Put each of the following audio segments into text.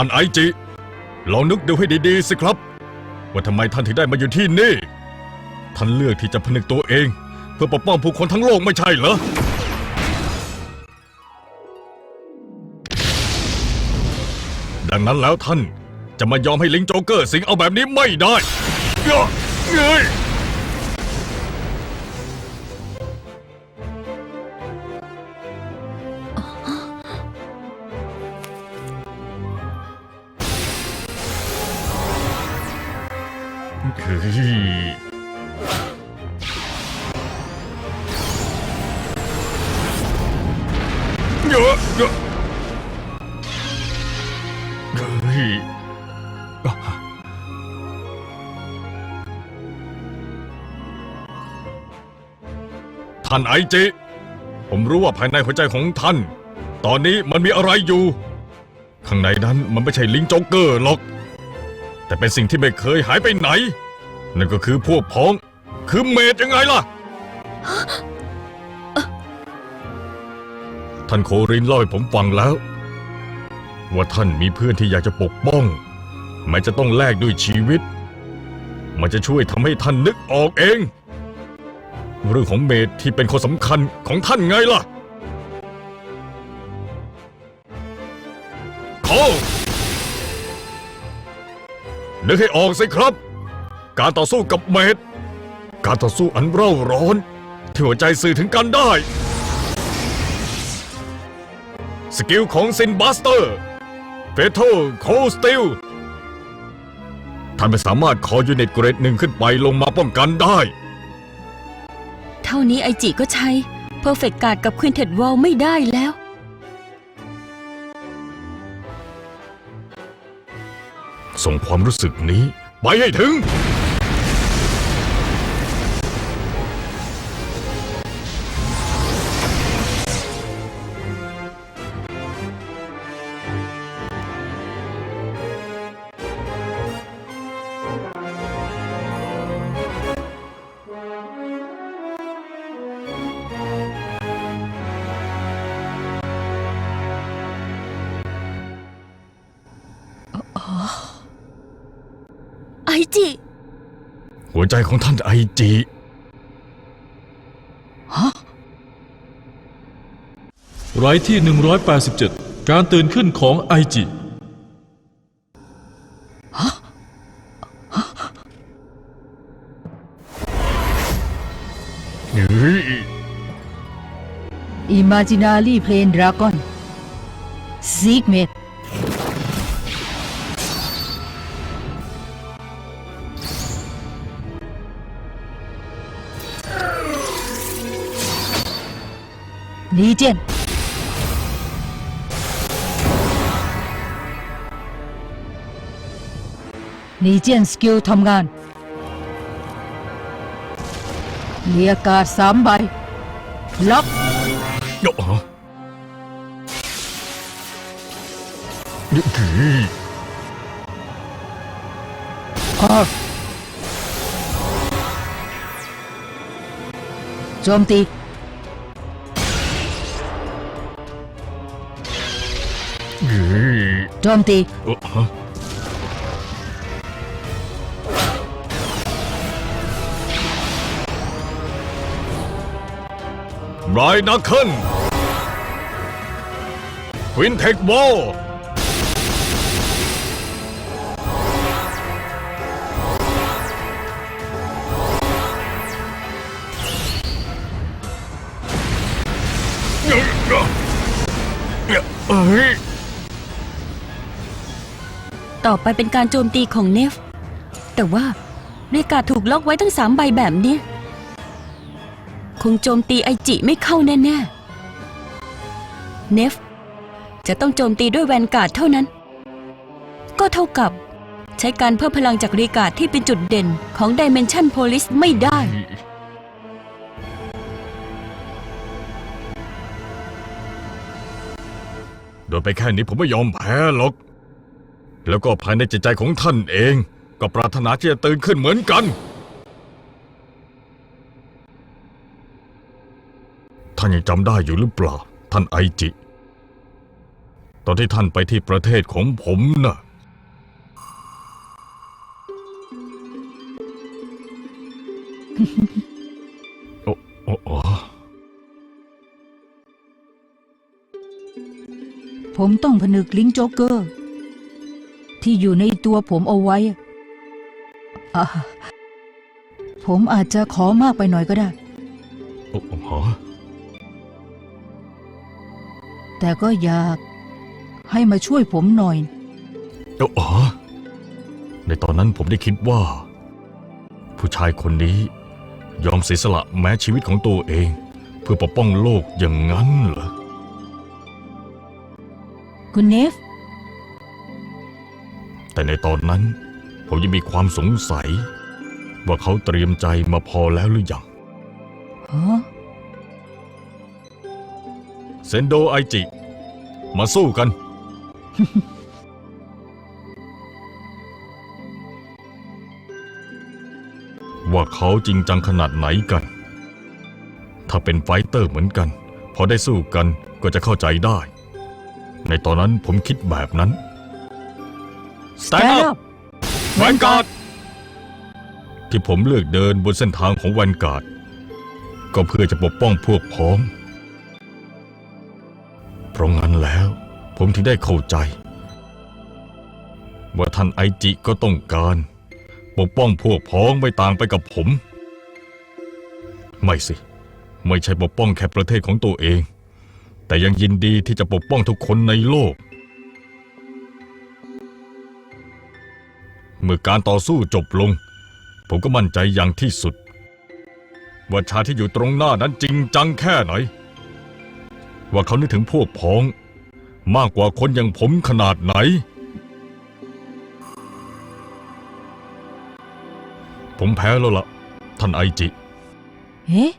ท่านไอจิ ลองนึกดูให้ดีๆสิครับ ว่าทำไมท่านถึงได้มาอยู่ที่นี่ ท่านเลือกที่จะผนึกตัวเอง เพื่อปกป้องผู้คนทั้งโลกไม่ใช่เหรอ ดังนั้นแล้วท่านจะมายอมให้ลิงโจ๊กเกอร์สิงเอาแบบนี้ไม่ได้เอะเงย เฮ้ยเยอะเยอะเฮ้ยท่านไอจิ ผมรู้ว่าภายในหัวใจของท่าน ตอนนี้มันมีอะไรอยู่ ข้างในนั้นมันไม่ใช่ลิงโจ๊กเกอร์หรอก แต่เป็นสิ่งที่ไม่เคยหายไปไหน นั่นก็คือพวกพ้อง คือเมดยังไงล่ะ ท่านโครินเล่าให้ผมฟังแล้ว ว่าท่านมีเพื่อนที่อยากจะปกป้อง แม้จะต้องแลกด้วยชีวิต มันจะช่วยทำให้ท่านนึกออกเอง เรื่องของเมดที่เป็นคนสำคัญของท่านไงล่ะโคนึกให้ออกสิครับ การต่อสู้กับเมดการต่อสู้อันเร่าร้อนที่หัวใจสื่อถึงกันได้ สกิลของซินบัสเตอร์เฟโธโคสติลท่านไม่สามารถคอยูนิตเกรดหนึ่งขึ้นไปลงมาป้องกันได้ เท่านี้ไอจิก็ใช้เพอร์เฟกการ์ดกับควินเท็ดวอลไม่ได้แล้ว ส่งความรู้สึกนี้ ไปให้ถึง จิ หัวใจของท่านไอจีรายที่ 187 การตื่นขึ้นของไอจิเฮ้ย Imaginary Plane Dragon Sigmet ลีเจนลีเจนสกิลทำงานเรียกการดสามใบ ล็อกโยฮะเฮ้ยคอร์โจมตี โจมตี เอ่อฮะไรนักเคิลควินเทคบอล ต่อไปเป็นการโจมตีของเนฟ แต่ว่าเรียกาถูกล็อกไว้ทั้งสามใบแบบเนี้ยคงโจมตีไอจิไม่เข้าแน่ๆ เนฟ จะต้องโจมตีด้วยแวนการ์ดเท่านั้น ก็เท่ากับใช้การเพิ่มพลังจากรีกาดที่เป็นจุดเด่นของ Dimension Police ไม่ได้ โดยไปแค่นี้ผมไม่ยอมแพ้หรอก แล้วก็ภายในจิตใจของท่านเอง ก็ปรารถนาที่จะตื่นขึ้นเหมือนกัน ท่านยังจำได้อยู่หรือเปล่า ท่านไอจิ ตอนที่ท่านไปที่ประเทศของผมน่ะโอ้โอ้โอ้ผมต้องผนึกลิงโจ๊กเกอร์ ที่อยู่ในตัวผมเอาไว้อะผมอาจจะขอมากไปหน่อยก็ได้ โอ้โอ้แต่ก็อยากให้มาช่วยผมหน่อย โอ้โอ้ในตอนนั้นผมได้คิดว่า ผู้ชายคนนี้ยอมเสียสละแม้ชีวิตของตัวเอง เพื่อปกป้องโลกอย่างนั้นเหรอ คุณเนฟ แต่ในตอนนั้น ผมยังมีความสงสัย ว่าเขาเตรียมใจมาพอแล้วหรือยังฮะเซนโดไอจิ มาสู้กัน ว่าเขาจริงจังขนาดไหนกัน ถ้าเป็นไฟเตอร์เหมือนกัน พอได้สู้กันก็จะเข้าใจได้ ในตอนนั้นผมคิดแบบนั้น Stand Stand up up แวนการ์ดที่ผมเลือกเดินบนเส้นทางของแวนการ์ดก็เพื่อจะปกป้องพวกพ้อง เพราะงั้นแล้วผมถึงได้เข้าใจ ว่าท่านไอจิก็ต้องการ ปกป้องพวกพ้องไม่ต่างไปกับผม ไม่สิ ไม่ใช่ปกป้องแค่ประเทศของตัวเอง แต่ยังยินดีที่จะปกป้องทุกคนในโลก มื่อการต่อสู้จบลง ผมก็มั่นใจอย่างที่สุด ว่าชายที่อยู่ตรงหน้านั้นจริงจังแค่ไหน ว่าเขานึกถึงพวกพ้อง มากกว่าคนอย่างผมขนาดไหน ผมแพ้แล้วล่ะ ท่านไอจิ เอ๊ะ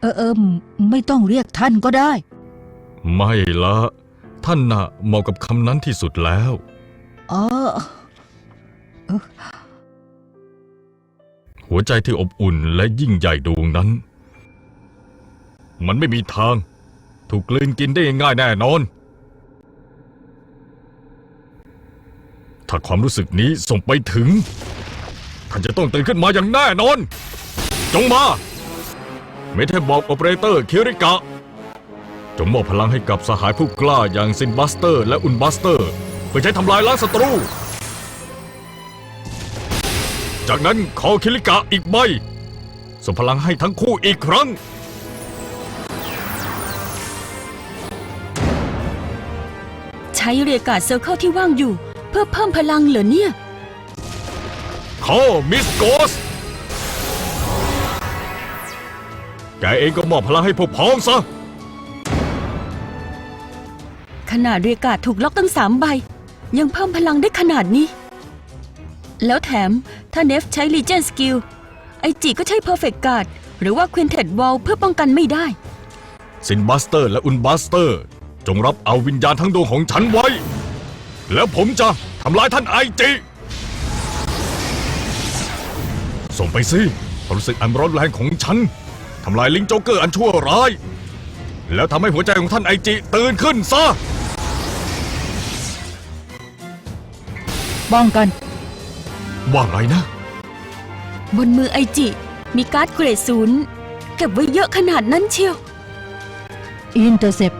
เออเออไม่ต้องเรียกท่านก็ได้ ไม่ละ ท่านน่ะเหมาะกับคำนั้นที่สุดแล้ว อ๋อ หัวใจที่อบอุ่นและยิ่งใหญ่ดวงนั้น มันไม่มีทาง ถูกกลืนกินได้ง่ายแน่นอน ถ้าความรู้สึกนี้ส่งไปถึง ท่านจะต้องตื่นขึ้นมาอย่างแน่นอน จงมา เมเทบอกโอเปอเรเตอร์คิริกะ จงมอบพลังให้กับสหายผู้กล้าอย่างซินบัสเตอร์และอุนบัสเตอร์ เพื่อใช้ทำลายล้างศัตรู จากนั้นขอคิริกะอีกใบส่งพลังให้ทั้งคู่อีกครั้ง ใช้เรียกการ์ดเซอร์เคิลที่ว่างอยู่ เพื่อเพิ่มพลังเหรอเนี่ยขอมิสโกส แกเองก็มอบพลังให้พวกพ้องซะ ขนาดเรียกการ์ดถูกล็อกตั้งสามใบ ยังเพิ่มพลังได้ขนาดนี้ แล้วแถม ถ้าเนฟใช้ Legion Skill ไอจิก็ใช้ Perfect Guard หรือว่า Quintet Wall เพื่อป้องกันไม่ได้ ซินบัสเตอร์และอุนบัสเตอร์ จงรับเอาวิญญาณทั้งดวงของฉันไว้ แล้วผมจะทำลายท่านไอจิ ส่งไปสิความรู้สึกอันร้อนแรงของฉันทำลายลิงโจ๊กเกอร์อันชั่วร้าย แล้วทำให้หัวใจของท่านไอจิตื่นขึ้นซะ ป้องกัน ว่าไงนะ บนมือไอจิ มีการ์ดเกรดศูนย์เก็บไว้เยอะขนาดนั้นเชียว อินเตอร์เซป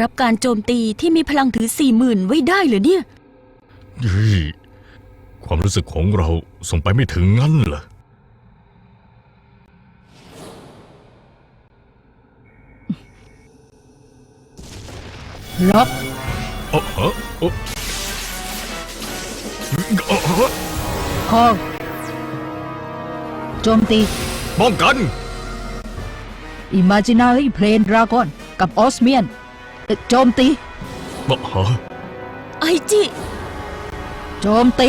รับการโจมตีที่มีพลังถือสี่หมื่นไว้ได้เหรอเนี่ย เฮ้ยความรู้สึกของเราส่งไปไม่ถึงงั้นเหรอล็อกเออเออเออเออเออคอโจมตี ป้องกัน Imaginary Plane Dragon กับออสเมียน โจมตีเออฮะไอจิ โจมตี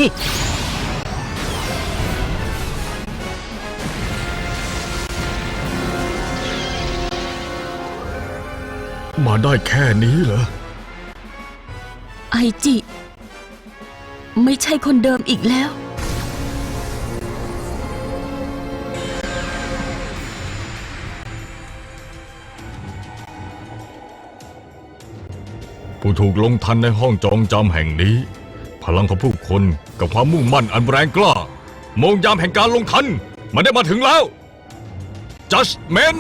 มาได้แค่นี้เหรอ ไอจิ ไม่ใช่คนเดิมอีกแล้ว ผู้ถูกลงทันในห้องจองจำแห่งนี้ พลังของผู้คนกับความมุ่งมั่นอันแรงกล้าโมงยามแห่งการลงทัน มันได้มาถึงแล้ว Judgment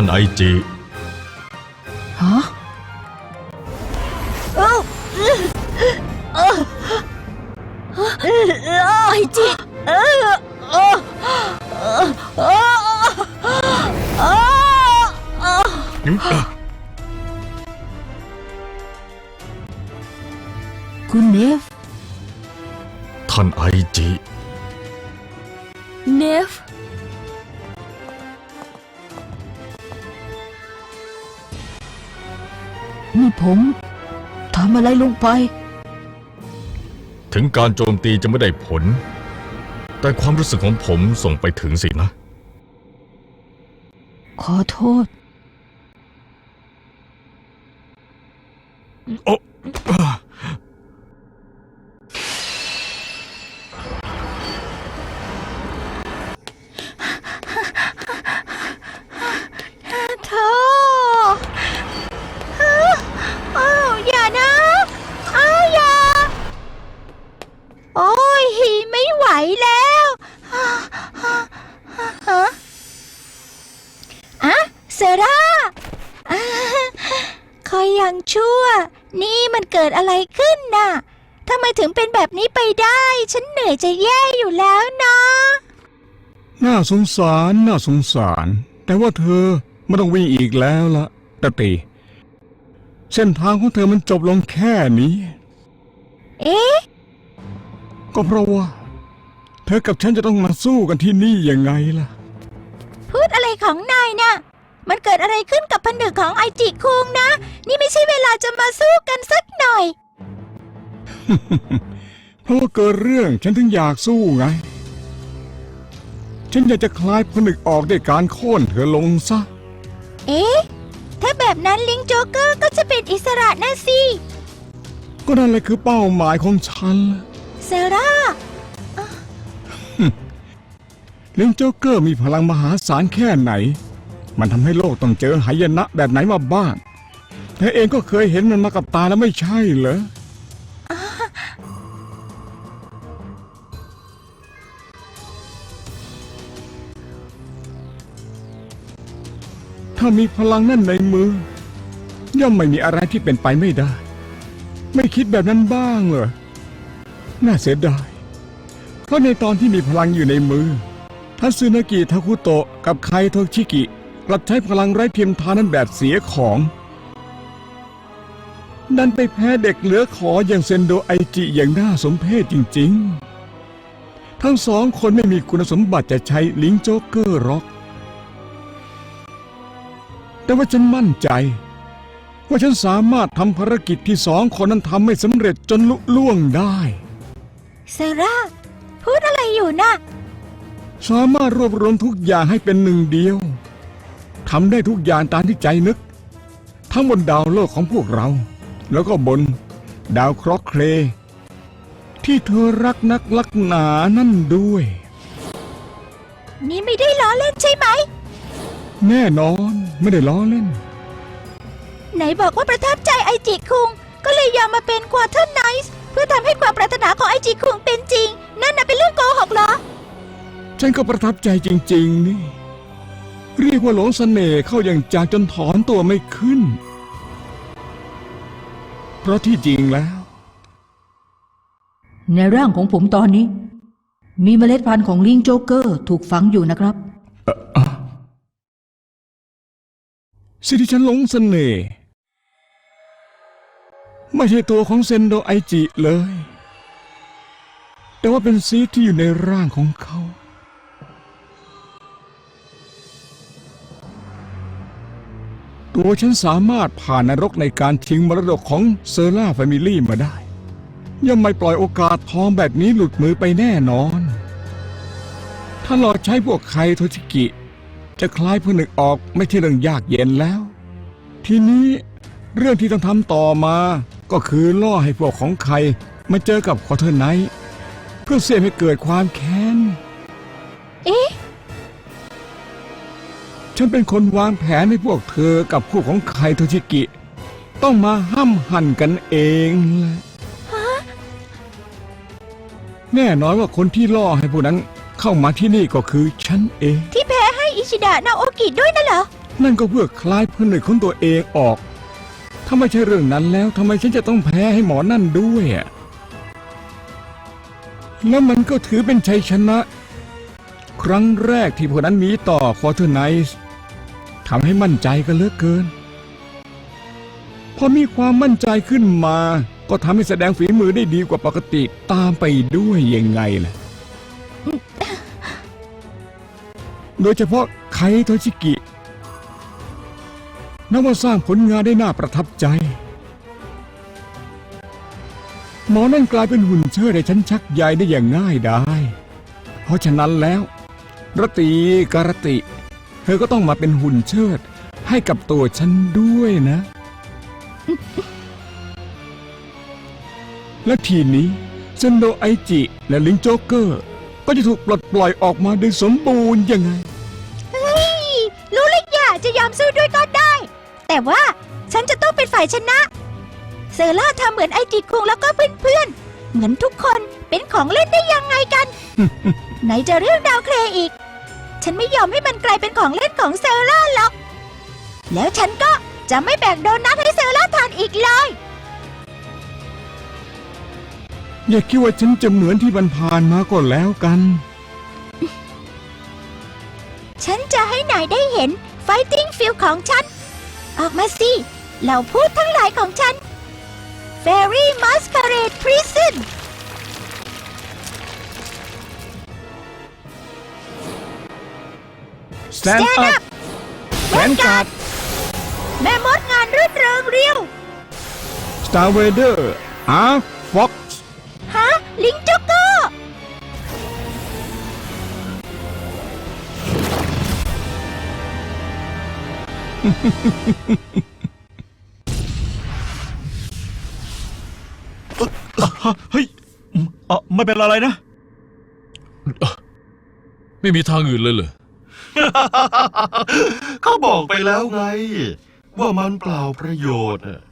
านไอจีฮะไอจิคุณเนฟท่านไอจีเนฟ นี่ผมทำอะไรลงไป ถึงการโจมตีจะไม่ได้ผล แต่ความรู้สึกของผมส่งไปถึงสินะ ขอโทษ โอ้ เธออ้าวอย่านะอ้าวอย่า โอ้ยหีไม่ไหวแล้วฮะอะเซราอ่าคอยยังชั่ว นี่มันเกิดอะไรขึ้นน่ะทำไมถึงเป็นแบบนี้ไปได้ ฉันเหนื่อยจะแย่อยู่แล้วนะน่าสงสารน่าสงสาร แต่ว่าเธอไม่ต้องวิ่งอีกแล้วละตะตี เส้นทางของเธอมันจบลงแค่นี้ ก็เพราะว่า เธอกับฉันจะต้องมาสู้กันที่นี่ยังไงล่ะ พูดอะไรของนายน่ะมันเกิดอะไรขึ้นกับผนึกของไอจิคุงนะ นี่ไม่ใช่เวลาจะมาสู้กันสักหน่อย เพราะว่าเกิดเรื่องฉันถึงอยากสู้ไง ฉันอยากจะคลายผนึกออกด้วยการโค่นเธอลงซะ เอ๊ะ ถ้าแบบนั้นลิงโจ๊กเกอร์ก็จะเป็นอิสระนะสิ ก็นั่นแหละคือเป้าหมายของฉันล่ะ เซราลิงโจ๊กเกอร์มีพลังมหาศาลแค่ไหน มันทำให้โลกต้องเจอหายนะแบบไหนมาบ้างเธอเองก็เคยเห็นมันมากับตาแล้วไม่ใช่เหรอถ้ามีพลังนั่นในมือ ย่อมไม่มีอะไรที่เป็นไปไม่ได้ ไม่คิดแบบนั้นบ้างเหรอ น่าเสียดาย เพราะในตอนที่มีพลังอยู่ในมือทัตสึนากิทาคุโตะกับไคโทชิกิกลับใช้พลังไร้เทียมทานนั้นแบบเสียของ ดันไปแพ้เด็กเหลือขออย่างเซนโดไอจิอย่างน่าสมเพชจริง ๆ ทั้งสองคนไม่มีคุณสมบัติจะใช้ลิงโจ๊กเกอร์หรอก แต่ว่าฉันมั่นใจ ว่าฉันสามารถทำภารกิจที่สองคนนั้นทำไม่สำเร็จจนลุล่วงได้ เซราพูดอะไรอยู่น่ะสามารถรวบรวมทุกอย่างให้เป็นหนึ่งเดียวทำได้ทุกอย่างตามที่ใจนึก ทั้งบนดาวโลกของพวกเรา แล้วก็บนดาวเคราะห์เครย์ที่เธอรักนักลักหนานั่นด้วย นี่ไม่ได้ล้อเล่นใช่ไหม แน่นอนไม่ได้ล้อเล่น ไหนบอกว่าประทับใจไอจิคุง ก็เลยยอมมาเป็นควอเทอร์ไนส์ เพื่อทำให้ความปรารถนาของไอจิคุงเป็นจริง นั่นน่ะเป็นเรื่องโกหกเหรอ ฉันก็ประทับใจจริง ๆ นี่ เรียกว่าหลงเสน่ห์เข้าอย่างจากจนถอนตัวไม่ขึ้น เพราะที่จริงแล้ว ในร่างของผมตอนนี้ มีเมล็ดพันธุ์ของลิงโจ๊กเกอร์ถูกฝังอยู่นะครับ สิ่งที่ฉันหลงเสน่ห์ ไม่ใช่ตัวของเซนโดไอจิเลย แต่ว่าเป็นซีที่อยู่ในร่างของเขา ตัวฉันสามารถผ่านนรกในการชิงมรดกของเซอร่าแฟมิลี่มาได้ ย่อมไม่ปล่อยโอกาสทองแบบนี้หลุดมือไปแน่นอน ถ้าหลอดใช้พวกใครโทชิกิ จะคล้ายผู้นึกออกไม่ใช่เรื่องยากเย็นแล้ว ทีนี้เรื่องที่ต้องทำต่อมา ก็คือล่อให้พวกของใครมาเจอกับควอเทอร์ไนท์เพื่อเสียให้เกิดความแค้น เอ๊ะ ฉันเป็นคนวางแผนให้พวกเธอกับคู่ของใครโทชิกิ ต้องมาห้ำหั่นกันเองแหละแน่นอนว่าคนที่ล่อให้ผู้นั้นเข้ามาที่นี่ก็คือฉันเอง ที่แพ้ให้อิชิดะนาโอกิด้วยน่ะเหรอ นั่นก็เพื่อคลายผนึกของตัวเองออก ถ้าไม่ใช่เรื่องนั้นแล้วทำไมฉันจะต้องแพ้ให้หมอนั่นด้วยอะแล้วมันก็ถือเป็นชัยชนะ ครั้งแรกที่พวกนั้นมีต่อควอเทอร์ไนส์ทำให้มั่นใจกันเหลือเกิน พอมีความมั่นใจขึ้นมา ก็ทำให้แสดงฝีมือได้ดีกว่าปกติตามไปด้วยยังไงล่ะ โดยเฉพาะไคโทชิกิ นับว่าสร้างผลงานได้น่าประทับใจ หมอนั่นกลายเป็นหุ่นเชิดให้ฉันชักใยได้อย่างง่ายได้เพราะฉะนั้นแล้วรตีการติ เธอก็ต้องมาเป็นหุ่นเชิด ให้กับตัวฉันด้วยนะ และทีนี้เซนโดไอจิและลิงโจ๊กเกอร์ ก็จะถูกปลดปล่อยออกมาโดยสมบูรณ์ยังไง เฮ้ย รู้เลยอย่าจะยอมสู้ด้วยก็ได้ แต่ว่าฉันจะต้องเป็นฝ่ายชนะ เซอร่าทำเหมือนไอจิคุงแล้วก็เพื่อนๆ เหมือนทุกคนเป็นของเล่นได้ยังไงกัน ไหนจะเรื่องดาวเคราะห์อีก ฉันไม่ยอมให้มันกลายเป็นของเล่นของเซอร่าหรอก แล้วฉันก็จะไม่แบ่งโดนัทให้เซอร่าทานอีกเลย อย่าคิดว่าฉันจะเหมือนที่มันผ่านมาก็แล้วกัน ฉันจะให้นายได้เห็น Fighting Feel ของฉัน ออกมาสิเหล่าพูดทั้งหลายของฉัน Fairy Masquerade Prison Stand Stand up up แขนการ์ดแม่มดงานรื่นเริงเรียว Star Vader อาร์ฟ็อกซ์ ฮะ ลิง เกอร์เฮ้ยเออไม่เป็นอะไรนะ ไม่มีทางอื่นเลยเหรอ เขาบอกไปแล้วไง ว่ามันเปล่าประโยชน์น่ะ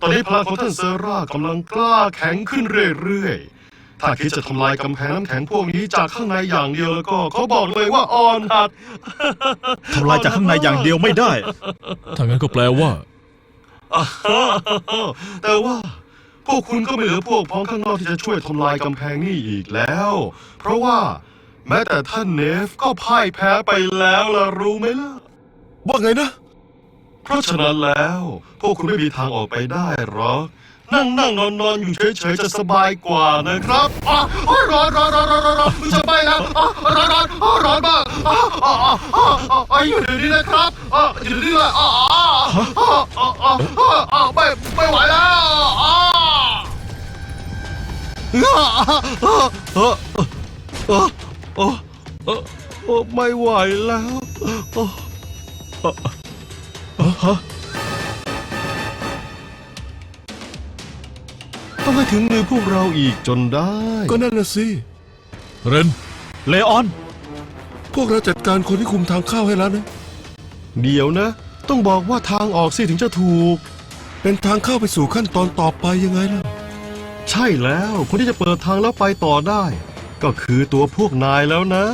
ตอนนี้พลังของท่านเซอร่ากำลังกล้าแข็งขึ้นเรื่อยๆ ถ้าคิดจะทำลายกำแพงน้ำแข็งพวกนี้จากข้างในอย่างเดียวแล้วก็เขาบอกเลยว่าอ่อนหัด ทำลายจากข้างในอย่างเดียวไม่ได้ ถ้างั้นก็แปลว่า แต่ว่า พวกคุณก็ไม่เหลือพวกพ้องข้างนอกที่จะช่วยทำลายกำแพงนี่อีกแล้ว เพราะว่า แม้แต่ท่านเนฟก็พ่ายแพ้ไปแล้วล่ะรู้ไหมล่ะ ว่าไงนะ เพราะฉะนั้นแล้ว พวกคุณไม่มีทางออกไปได้หรอก นั่งนั่งนอนนอนอยู่เฉยๆจะสบายกว่านะครับอ๋อร้อนร้อนร้อนร้อนร้อนร้อนจะไปแล้วอ๋อร้อนร้อนอ๋อร้อนมากอ๋ออ๋ออ๋ออ๋ออ๋ออยู่เดี๋ยวนี้นะครับอ๋ออยู่เดี๋ยวนี้เลยอ๋ออ๋ออ๋ออ๋ออ๋อไม่ไม่ไหวแล้วอ๋ออ๋ออ๋ออ๋ออ๋ออ๋ออ๋อไม่ไหวแล้ว ต้องให้ถึงมือพวกเราอีกจนได้ ก็นั่นน่ะสิ เรนเลออน พวกเราจัดการคนที่คุมทางเข้าให้แล้วนะ เดี๋ยวนะ ต้องบอกว่าทางออกสิถึงจะถูก เป็นทางเข้าไปสู่ขั้นตอนต่อไปยังไงล่ะ ใช่แล้วคนที่จะเปิดทางแล้วไปต่อได้ ก็คือตัวพวกนายแล้วนะ